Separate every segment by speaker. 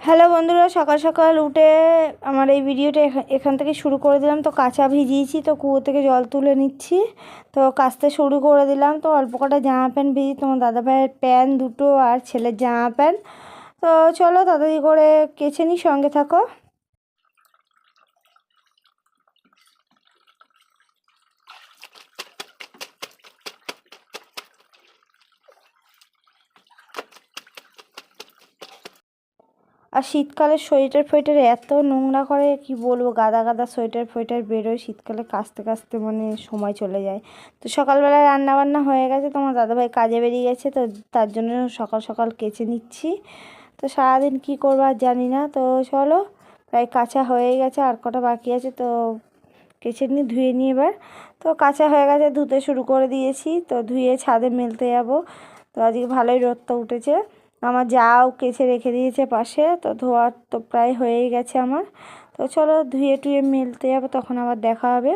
Speaker 1: Hello বন্ধুরা, সকাল সকাল উঠে আমার এই ভিডিওটা এখা- এখান থেকে শুরু করে দিলাম। তো কাঁচা ভিজিয়েছি, তো কুয়ো থেকে জল তুলে নিচ্ছি। তো কাচতে শুরু করে দিলাম। তো অল্প কটা জামা প্যান্ট ভিজি তোমার দাদা ভাইয়ের প্যান্ট দুটো আর ছেলের জামা প্যান্ট। তো চলো তাড়াতাড়ি করে কেচে নিই, সঙ্গে থাকো। আর শীতকালে সোয়েটার ফোয়েটার এত নোংরা করে, কি বলব, গাদা গাদা সোয়েটার ফোয়েটার বেরোয় শীতকালে কাচতে কাচতে মানে সময় চলে যায়। তো সকালবেলা রান্না বান্না হয়ে গেছে, তোমার দাদাভাই কাজে বেরিয়ে গেছে, তো তার জন্য সকাল সকাল কেচে নিচ্ছি। তো সারাদিন কি করব আর জানি না, তো চলো, প্রায় কাঁচা হয়ে গেছে, আর কটা বাকি আছে, তো কেচে নিয়ে ধুয়ে নিই এবার। তো কাঁচা হয়ে গেছে, ধুতে শুরু করে দিয়েছি, তো ধুয়ে ছাদে মেলতে যাব। তো আজকে ভালোই রোদটা উঠেছে। আমার যাও কেচে রেখে দিয়েছে পাশে, তো ধোয়ার তো প্রায় হয়েই গেছে আমার। তো চলো ধুয়ে টুয়ে মেলতে যাব, তখন আবার দেখা হবে।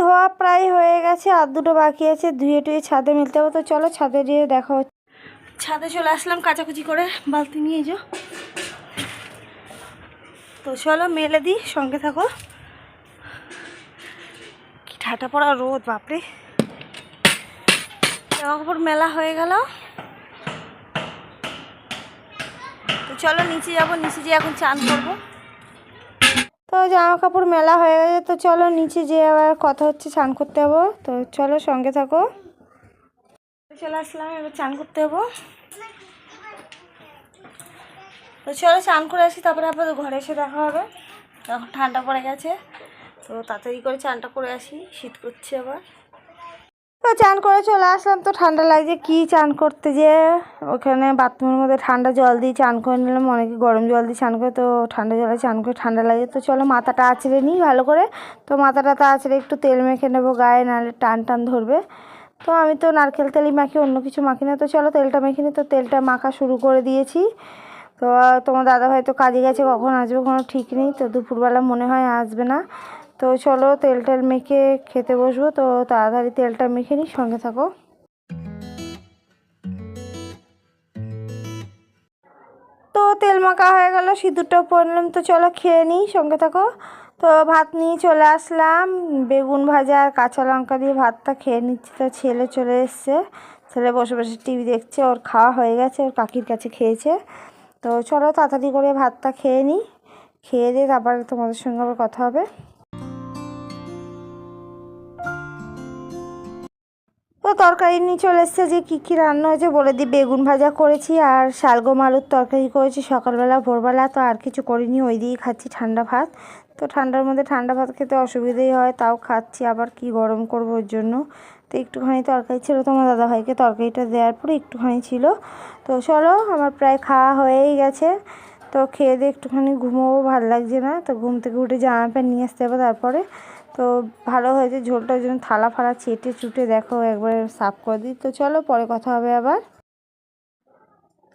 Speaker 1: ধোয়া প্রায় হয়ে গেছে, আর দুটো বাকি আছে, ধুয়ে টুয়ে ছাদে মিলতে হবে। তো চলো ছাদে গিয়ে দেখা ছাদে চলে আসলাম কাচাকুচি করে, বালতি নিয়ে যাও তো চলো মেলে দিই, সঙ্গে থাকো। কি ঠাটা পড়া রোদ, বাপরে। জামা কাপড় মেলা হয়ে গেল। তো চলো নিচে যাব, নিচে যেয়ে এখন চান করব। তো জামা কাপড় মেলা হয়ে গেছে, তো চলো নিচে যে আবার কথা হচ্ছে চান করতে যাব। তো চলো সঙ্গে থাকো। চলে আসলাম, এবার চান করতে যাব। তো চলো চান করে আসি, তারপরে আবার ঘরে এসে দেখা হবে। এখন ঠান্ডা পড়ে গেছে, তো তাড়াতাড়ি করে চানটা করে আসি, শীত করছে আবার। তো চান করে চলে আসলাম। তো ঠান্ডা লাগছে, কি চান করতে যে? ওখানে বাথরুমের মধ্যে ঠান্ডা জল দিয়ে চান করে নিলাম, অনেকে গরম জল দিয়ে চান করে, তো ঠান্ডা জলে চান করে ঠান্ডা লাগে তো চলো মাথাটা আঁচড়ে নিই ভালো করে। তো মাথাটা তো আঁচড়ে, একটু তেল মেখে নেব গায়ে, নাহলে টান টান ধরবে। তো আমি তো নারকেল তেলই মাখি, অন্য কিছু মাখি না। তো চলো তেলটা মেখে নিই। তো তেলটা মাখা শুরু করে দিয়েছি। তো তোমার দাদা ভাই তো কাজে গেছে, কখন আসবে কোনো ঠিক নেই। তো দুপুরবেলা মনে হয় আসবে না। তো চলো তেল মেখে খেতে বসবো। তো তাড়াতাড়ি তেলটা মেখে নিই, সঙ্গে থাকো। তো তেল মাখা হয়ে গেল, সিঁদুরটাও পরলাম তো চলো খেয়ে নিই, সঙ্গে থাকো। তো ভাত নিয়ে চলে আসলাম। বেগুন ভাজা আর কাঁচা লঙ্কা দিয়ে ভাতটা খেয়ে নিচ্ছি। তো ছেলে চলে এসছে। ছেলে বসে বসে টিভি দেখছে, ওর খাওয়া হয়ে গেছে, ওর কাকির কাছে খেয়েছে। তো চলো তাড়াতাড়ি করে ভাতটা খেয়ে নিই। খেয়ে দিয়ে তারপরে তোমাদের সঙ্গে আবার কথা হবে। তো তরকারি নিয়ে চলে এসছে যে কী কী রান্না হয়েছে বলে দিই বেগুন ভাজা করেছি আর শালগম আলুর তরকারি করেছি। সকালবেলা, ভোরবেলা তো আর কিছু করিনি, ওই দিয়েই খাচ্ছি ঠান্ডা ভাত। তো ঠান্ডার মধ্যে ঠান্ডা ভাত খেতে অসুবিধেই হয়, তাও খাচ্ছি। আবার কি গরম করব ওর জন্য? তো একটুখানি তরকারি ছিল, তোমার দাদাভাইকে তরকারিটা দেওয়ার পরে একটুখানি ছিল। তো চলো, আমার প্রায় খাওয়া হয়েই গেছে। তো খেয়ে দিয়ে একটুখানি ঘুমোবো ভালো লাগছে না। তো ঘুম থেকে উঠে জামা প্যান্ট নিয়ে আসতে হবে তারপরে। তো ভালো হয়েছে, ঝোলটার জন্য থালা ফালা চেটে চুটে দেখো, একবার সাফ করে দিই। তো চলো পরে কথা হবে আবার।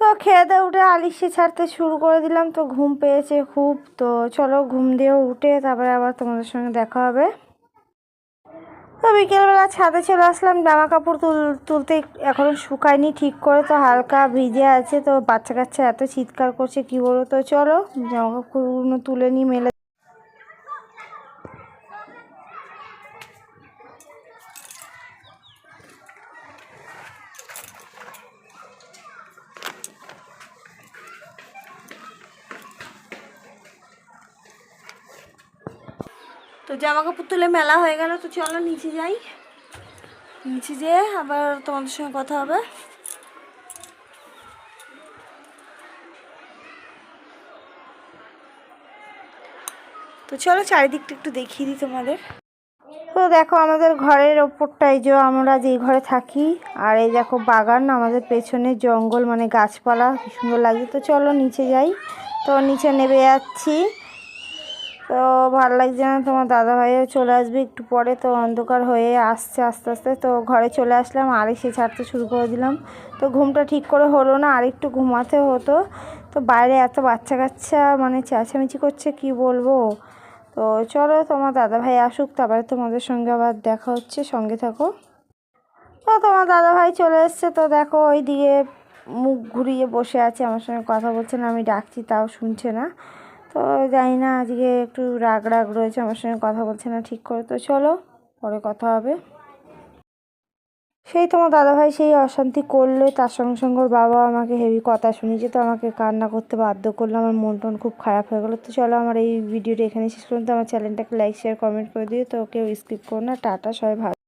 Speaker 1: তো খেয়ে দিয়ে উঠে আলিশে ছাড়তে শুরু করে দিলাম, তো ঘুম পেয়েছে খুব। তো চলো ঘুম দিয়েও উঠে তারপরে আবার তোমাদের সঙ্গে দেখা হবে। তো বিকেলবেলা ছাদে চলে আসলাম, জামা কাপড় তুল, তুলতে এখনও শুকায়নি ঠিক করে, তো হালকা ভিজে আছে, তো বাচ্চা কাচ্চা এত চিৎকার করছে, কী বলো তো? চলো জামা কাপড়গুলো তুলে নিই, মেলে তো জামা কাপড় তুলে মেলা হয়ে গেল, তো চলো নিচে যাই। নিচে যেয়ে আবার তোমাদের সঙ্গে কথা হবে। তো চলো চারিদিকটা একটু দেখিয়ে দিই তোমাদের। তো দেখো আমাদের ঘরের ওপরটাই যে আমরা যেই ঘরে থাকি, আর এই দেখো বাগান, আমাদের পেছনে জঙ্গল মানে গাছপালা সুন্দর লাগে তো চলো নিচে যাই। তো নিচে নেমে যাচ্ছি। তো ভালো লাগছে না, তোমার দাদা ভাইও চলে আসবে, একটু পরে তো অন্ধকার হয়ে আসছে আস্তে আস্তে। তো ঘরে চলে আসলাম আর এসে ছাড়তে শুরু করে দিলাম। তো ঘুমটা ঠিক করে হলো না আর একটু ঘুমাতে হতো। তো বাইরে এত বাচ্চা কাচ্চা মানে চেঁচামেচি করছে, কি বলব? তো চলো, তোমার দাদা ভাই আসুক, তারপরে তোমাদের সঙ্গে আবার দেখা হচ্ছে, সঙ্গে থাকো। তো তোমার দাদা ভাই চলে এসছে, তো দেখো ওই দিকে মুখ ঘুরিয়ে বসে আছে, আমার সঙ্গে কথা বলছে না, আমি ডাকছি, তাও শুনছে না। তো জানি না, আজকে একটু রাগ রাগ রয়েছে, আমার সঙ্গে কথা বলছে না ঠিক করে। তো চলো, পরে কথা হবে। সেই তোমার দাদাভাই সেই অশান্তি করলে, তার সঙ্গে সঙ্গে ওর বাবা আমাকে হেভি কথা শুনিয়েছে, তো আমাকে কান্না করতে বাধ্য করল, আমার মন টন খুব খারাপ হয়ে গেলো। তো চলো, আমার এই ভিডিওটা এখানে শেষ করুন তো আমার চ্যানেলটাকে লাইক শেয়ার কমেন্ট করে দিও, তো কেউ স্কিপ করো না। টাটা, সবাই ভালো